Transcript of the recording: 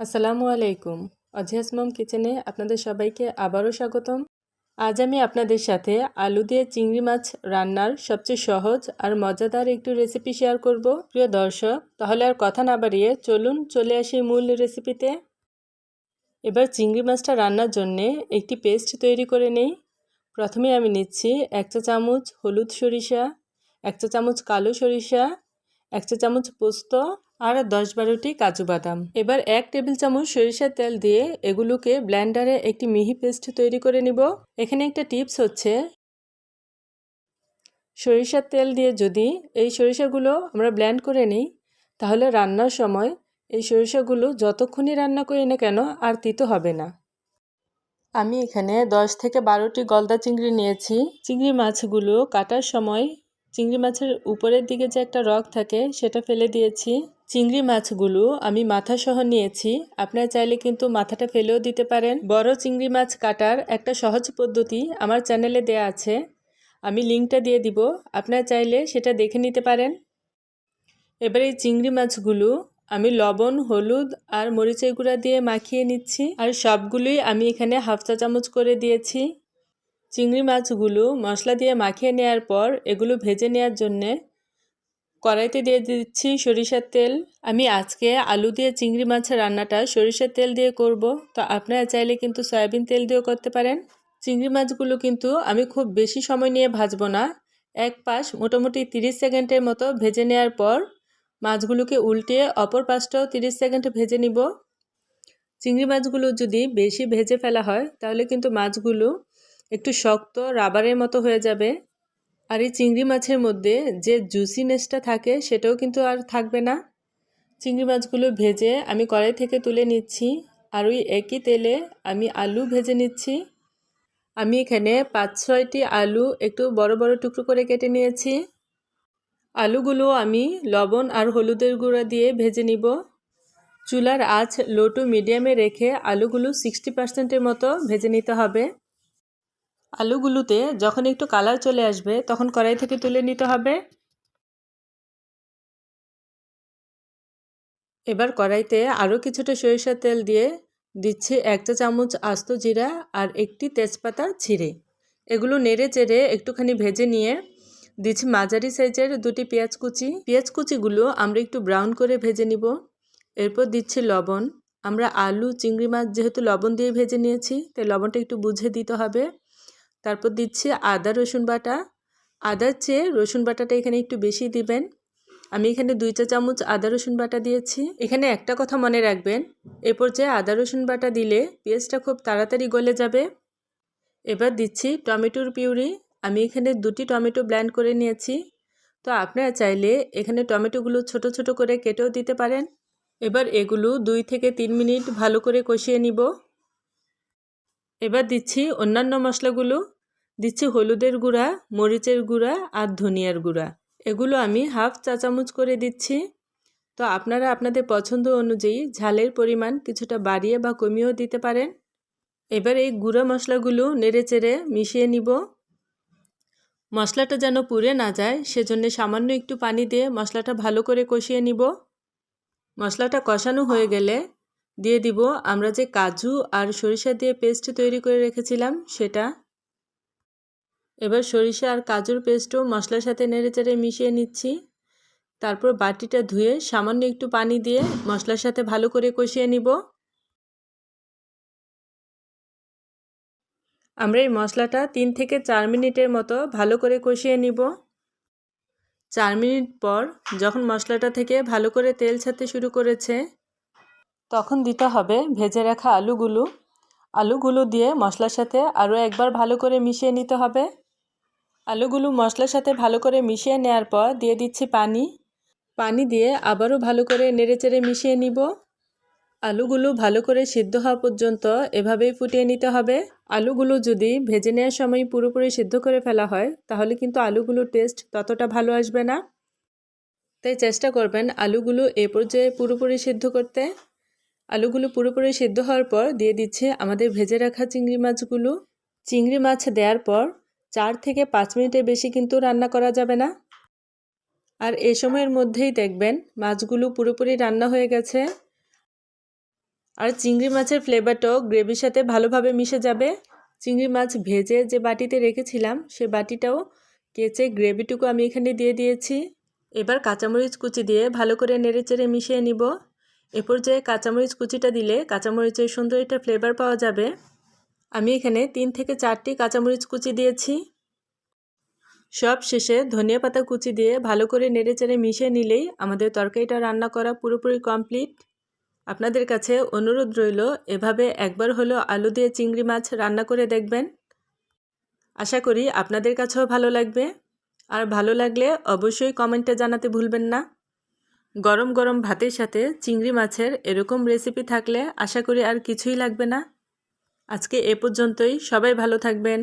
আসসালামু আলাইকুম। অজিয়াস মম কিচেনে আপনাদের সবাইকে আবারও স্বাগতম। আজ আমি আপনাদের সাথে আলু দিয়ে চিংড়ি মাছ রান্নার সবচেয়ে সহজ আর মজাদার একটু রেসিপি শেয়ার করব। প্রিয় দর্শক, তাহলে আর কথা না বাড়িয়ে চলুন চলে আসি মূল রেসিপিতে এবার চিংড়ি মাছটা রান্নার জন্যে একটি পেস্ট তৈরি করে নেই। প্রথমে আমি নিচ্ছি এক চা চামচ হলুদ সরিষা, এক চা চামচ কালো সরিষা, এক চা চামচ পোস্ত আর দশ বারোটি কাজু বাদাম। এবার এক টেবিল চামচ সরিষার তেল দিয়ে এগুলোকে ব্ল্যান্ডারে একটি মিহি পেস্ট তৈরি করে নিব। এখানে একটা টিপস হচ্ছে, সরিষার তেল দিয়ে যদি এই সরিষাগুলো আমরা ব্ল্যান্ড করে নিই, তাহলে রান্নার সময় এই সরিষাগুলো যতক্ষণই রান্না করি না কেন আর তিতো হবে না। আমি এখানে দশ থেকে বারোটি গলদা চিংড়ি নিয়েছি। চিংড়ি মাছগুলো কাটার সময় চিংড়ি মাছের উপরের দিকে যে একটা রগ থাকে, সেটা ফেলে দিয়েছি। চিংড়ি মাছগুলো আমি মাথা সহ নিয়েছি। আপনারা চাইলে কিন্তু মাথাটা ফেলেও দিতে পারেন। বড় চিংড়ি মাছ কাটার একটা সহজ পদ্ধতি আমার চ্যানেলে দেয়া আছে। আমি লিঙ্কটা দিয়ে দিব। আপনারা চাইলে সেটা দেখে নিতে পারেন। এবার এই চিংড়ি মাছগুলো আমি লবণ, হলুদ আর মরিচের গুঁড়া দিয়ে মাখিয়ে নিচ্ছি। আর সবগুলোই আমি এখানে হাফ চা চামচ করে দিয়েছি। চিংড়ি মাছগুলো মশলা দিয়ে মাখিয়ে নেওয়ার পর এগুলো ভেজে নেওয়ার জন্যে কড়াইতে দিয়ে দিচ্ছি সরিষার তেল। আমি আজকে আলু দিয়ে চিংড়ি মাছের রান্নাটা সরিষার তেল দিয়ে করব। তো আপনারা চাইলে কিন্তু সয়াবিন তেল দিয়েও করতে পারেন। চিংড়ি মাছগুলো কিন্তু আমি খুব বেশি সময় নিয়ে ভাজবো না। এক পাশ মোটামুটি 30 সেকেন্ডের মতো ভেজে নেওয়ার পর মাছগুলোকে উল্টে অপর পাশটাও 30 সেকেন্ড ভেজে নিব। চিংড়ি মাছগুলো যদি বেশি ভেজে ফেলা হয় তাহলে কিন্তু মাছগুলো একটু শক্ত রাবারের মতো হয়ে যাবে। আর এই চিংড়ি মাছের মধ্যে যে জুসিনেসটা থাকে, সেটাও কিন্তু আর থাকবে না। চিংড়ি মাছগুলো ভেজে আমি কড়াই থেকে তুলে নিচ্ছি, আর ওই একই তেলে আমি আলু ভেজে নিচ্ছি। আমি এখানে পাঁচ, ছয়টি আলু একটু বড় বড় টুকরো করে কেটে নিয়েছি। আলুগুলো আমি লবণ আর হলুদের গুঁড়া দিয়ে ভেজে নিব। চুলার আঁচ লো টু মিডিয়ামে রেখে আলুগুলো সিক্সটি পার্সেন্টের মতো ভেজে নিতে হবে। আলুগুলোতে যখন একটু কালার চলে আসবে, তখন কড়াই থেকে তুলে নিতে হবে। এবার কড়াইতে আরও কিছুটা সরিষার তেল দিয়ে দিচ্ছি একটা চামচ আস্ত জিরা আর একটি তেজপাতা ছিঁড়ে। এগুলো নেড়ে চেড়ে একটুখানি ভেজে নিয়ে দিচ্ছি মাঝারি সাইজের দুটি পেঁয়াজ কুচি। পেঁয়াজ কুচিগুলো আমরা একটু ব্রাউন করে ভেজে নিব। এরপর দিচ্ছি লবণ। আমরা আলু, চিংড়ি মাছ যেহেতু লবণ দিয়ে ভেজে নিয়েছি, তাই লবণটা একটু বুঝে দিতে হবে। তারপর দিচ্ছি আদা, রসুন বাটা। আদার চেয়ে রসুন বাটাটা এখানে একটু বেশি দিবেন। আমি এখানে দুই চা চামচ আদা, রসুন বাটা দিয়েছি। এখানে একটা কথা মনে রাখবেন, এ পর্যায়ে আদা, রসুন বাটা দিলে পেঁয়াজটা খুব তাড়াতাড়ি গলে যাবে। এবার দিচ্ছি টমেটোর পিউরি। আমি এখানে দুটি টমেটো ব্ল্যান্ড করে নিয়েছি। তো আপনারা চাইলে এখানে টমেটোগুলো ছোট ছোট করে কেটেও দিতে পারেন। এবার এগুলো দুই থেকে তিন মিনিট ভালো করে কষিয়ে নিব। এবার দিচ্ছি অন্যান্য মশলাগুলো। দিচ্ছি হলুদের গুঁড়া, মরিচের গুঁড়া আর ধনিয়ার গুঁড়া। এগুলো আমি হাফ চা চামচ করে দিচ্ছি। তো আপনারা আপনাদের পছন্দ অনুযায়ী ঝালের পরিমাণ কিছুটা বাড়িয়ে বা কমিয়েও দিতে পারেন। এবার এই গুঁড়া মশলাগুলো নেড়ে চেড়ে মিশিয়ে নিব। মশলাটা যেন পুড়ে না যায়, সেজন্য সামান্য একটু পানি দিয়ে মশলাটা ভালো করে কষিয়ে নিব। মশলাটা কষানো হয়ে গেলে দিয়ে দিব আমরা যে কাজু আর সরিষা দিয়ে পেস্ট তৈরি করে রেখেছিলাম, সেটা। এবার সরিষা আর কাজুর পেস্টও মশলার সাথে নেড়েচেড়ে মিশিয়ে নিচ্ছি। তারপর বাটিটা ধুয়ে সামান্য একটু পানি দিয়ে মশলার সাথে ভালো করে কষিয়ে নিব। আমরা এই মশলাটা তিন থেকে চার মিনিটের মতো ভালো করে কষিয়ে নিব। চার মিনিট পর যখন মশলাটা থেকে ভালো করে তেল ছাড়তে শুরু করেছে তখন দিতে হবে ভেজে রাখা আলুগুলো। আলুগুলো দিয়ে মশলার সাথে আরও একবার ভালো করে মিশিয়ে নিতে হবে। আলুগুলো মশলার সাথে ভালো করে মিশিয়ে নেওয়ার পর দিয়ে দিচ্ছি পানি। পানি দিয়ে আবারও ভালো করে নেড়েচেড়ে মিশিয়ে নিব। আলুগুলো ভালো করে সিদ্ধ হওয়া পর্যন্ত এভাবেই ফুটিয়ে নিতে হবে। আলুগুলো যদি ভেজে নেওয়ার সময় পুরোপুরি সিদ্ধ করে ফেলা হয়, তাহলে কিন্তু আলুগুলোর টেস্ট ততটা ভালো আসবে না। তাই চেষ্টা করবেন আলুগুলো এ পর্যায়ে পুরোপুরি সিদ্ধ করতে। আলুগুলো পুরোপুরি সিদ্ধ হওয়ার পর দিয়ে দিচ্ছে আমাদের ভেজে রাখা চিংড়ি মাছগুলো। চিংড়ি মাছ দেওয়ার পর চার থেকে পাঁচ মিনিটের বেশি কিন্তু রান্না করা যাবে না। আর এ সময়ের মধ্যেই দেখবেন মাছগুলো পুরোপুরি রান্না হয়ে গেছে। আর চিংড়ি মাছের ফ্লেভারটাও গ্রেভির সাথে ভালোভাবে মিশে যাবে। চিংড়ি মাছ ভেজে যে বাটিতে রেখেছিলাম, সে বাটিটাও কেচে গ্রেভিটুকু আমি এখানে দিয়ে দিয়েছি। এবার কাঁচামরিচ কুচি দিয়ে ভালো করে নেড়েচেড়ে মিশিয়ে নিব। এ পর্যায়ে কাঁচামরিচ কুচিটা দিলে কাঁচামরিচের সুন্দর একটা ফ্লেভার পাওয়া যাবে। আমি এখানে তিন থেকে চারটি কাঁচামরিচ কুচি দিয়েছি। সব শেষে ধনিয়া পাতা কুচি দিয়ে ভালো করে নেড়েচেড়ে মিশিয়ে নিলেই আমাদের তরকারিটা রান্না করা পুরোপুরি কমপ্লিট আপনাদের কাছে অনুরোধ রইল, এভাবে একবার হলো আলু দিয়ে চিংড়ি মাছ রান্না করে দেখবেন। আশা করি আপনাদের কাছেও ভালো লাগবে। আর ভালো লাগলে অবশ্যই কমেন্টে জানাতে ভুলবেন না। গরম গরম ভাতের সাথে চিংড়ি মাছের এরকম রেসিপি থাকলে আশা করি আর কিছুই লাগবে না। আজকে এ পর্যন্তই। সবাই ভালো থাকবেন।